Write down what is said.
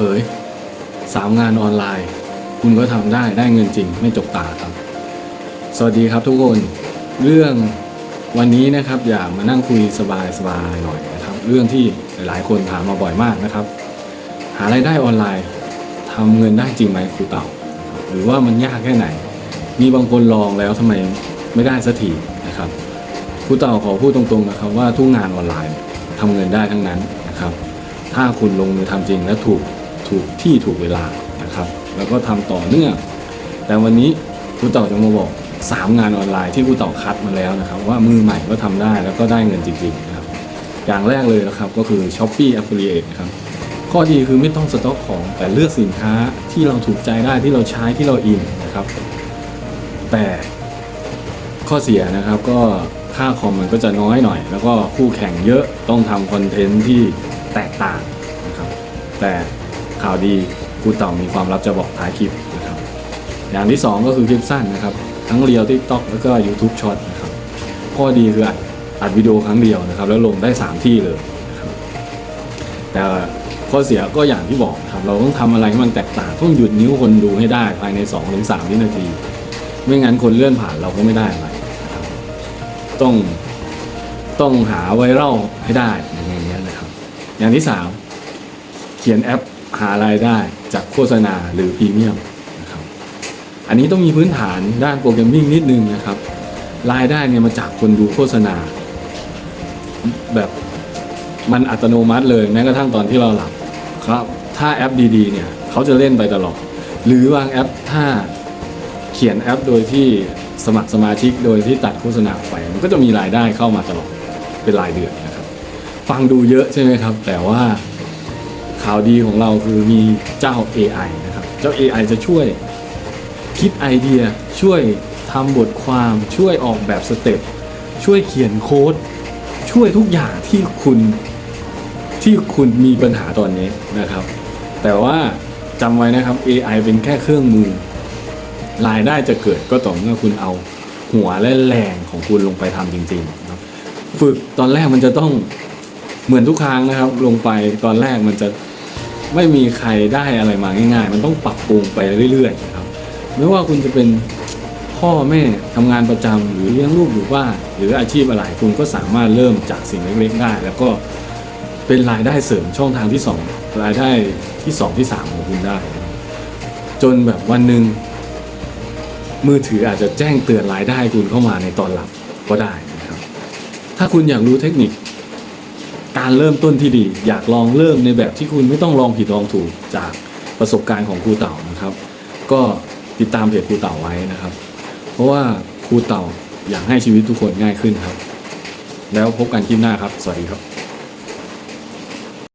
ผยสามงานออนไลน์ คุณก็ทำได้ได้เงินจริง ไม่จกตาครับ สวัสดีครับทุกคนเรื่องวันนี้นะครับอยากมานั่งคุยสบายๆหน่อยนะครับ เรื่องที่หลายๆคนถามมาบ่อยมากนะครับ หารายได้ออนไลน์ทำเงินได้จริงไหมครูเต่า หรือว่ามันยากแค่ไหน มีบางคนลองแล้วทำไมไม่ได้สักทีนะครับครูเต่าขอพูดตรงๆนะครับว่าทุกงานออนไลน์ทำเงินได้ทั้งนั้นนะครับ ถ้าคุณลงมือทำจริงและถูก ถูกที่ถูกเวลานะครับ แล้วก็ทำต่อเนื่อง แต่วันนี้ครูเต่าจะมาบอก 3 งานออนไลน์ที่ครูเต่าคัดมาแล้วนะครับ ว่ามือใหม่ก็ทำได้แล้วก็ได้เงินจริงๆนะครับ อย่างแรกเลยนะครับก็คือ s h o p e e Affiliate นะครับข้อดีคือไม่ต้องสต็อกของแต่เลือกสินค้าที่เราถูกใจได้ที่เราใช้ที่เราอินนะครับ แต่ข้อเสียนะครับก็ค่าคอมมันก็จะน้อยหน่อย แล้วก็คู่แข่งเยอะต้องทำคอนเทนต์ที่แตกต่างนะครับแต่ ข่าวดีครูเต่ามีความลับจะบอกท้ายคลิปนะครับ อย่างที่ 2 ก็คือคลิปสั้นนะครับ ทั้งเรียวทิกต็อกแล้วก็ YouTube Short นะครับข้อดีคืออัดวิดีโอครั้งเดียวนะครับ แล้วลงได้ 3 ที่เลยนะครับแต่ข้อเสียก็อย่างที่บอกครับเราต้องทำอะไรให้มันแตกต่างต้องหยุดนิ้วคนดูให้ได้ภายใน 2-3 วินาที ไม่งั้นคนเลื่อนผ่านเราก็ไม่ได้อะไรต้องต้องหาไวรัลให้ได้อย่างเงี้ยนะครับ อย่างที่ 3 เขียนแอป หารายได้จากโฆษณาหรือพรีเมียมนะครับอันนี้ต้องมีพื้นฐานด้านโปรแกรมมิ่งนิดนึงนะครับ รายได้เนี่ยมาจากคนดูโฆษณา แบบมันอัตโนมัติเลยแม้กระทั่งตอนที่เราหลับครับ ถ้าแอปดีๆเนี่ยเขาจะเล่นไปตลอด หรือบางแอปถ้าเขียนแอปโดยที่สมัครสมาชิกโดยที่ตัดโฆษณาไป มันก็จะมีรายได้เข้ามาตลอดเป็นรายเดือนนะครับ ฟังดูเยอะใช่ไหมครับ แต่ว่า ข่าวดีของเราคือมีเจ้า AI นะครับ เจ้า AI จะช่วยคิดไอเดีย ช่วยทำบทความช่วยออกแบบสเต็ปช่วยเขียนโค้ด ช่วยทุกอย่างที่คุณที่คุณมีปัญหาตอนนี้นะครับ แต่ว่าจำไว้นะครับ AI เป็นแค่เครื่องมือรายได้จะเกิดก็ต่อเมื่อคุณเอาหัวและแรงของคุณลงไปทำจริงๆนะครับฝึกตอนแรกมันจะต้องเหมือนทุกครั้งนะครับ ลงไปตอนแรกมันจะ ไม่มีใครได้อะไรมาง่าย ๆ มันต้องปรับปรุงไปเรื่อยๆนะครับไม่ว่าคุณจะเป็นพ่อแม่ทำงานประจำหรือเลี้ยงลูกอยู่บ้านหรืออาชีพอะไรคุณก็สามารถเริ่มจากสิ่งเล็กๆได้ แล้วก็เป็นรายได้เสริมช่องทางที่สองรายได้ที่สองที่สามของคุณได้ จนแบบวันหนึ่งมือถืออาจจะแจ้งเตือนรายได้คุณเข้ามาในตอนหลับก็ได้นะครับ ถ้าคุณอยากรู้เทคนิค การเริ่มต้นที่ดี อยากลองเริ่มในแบบที่คุณไม่ต้องลองผิดลองถูกจากประสบการณ์ของครูเต่านะครับ ก็ติดตามเพจครูเต่าไว้นะครับ เพราะว่าครูเต่าอยากให้ชีวิตทุกคนง่ายขึ้นครับ แล้วพบกันคลิปหน้าครับ สวัสดีครับ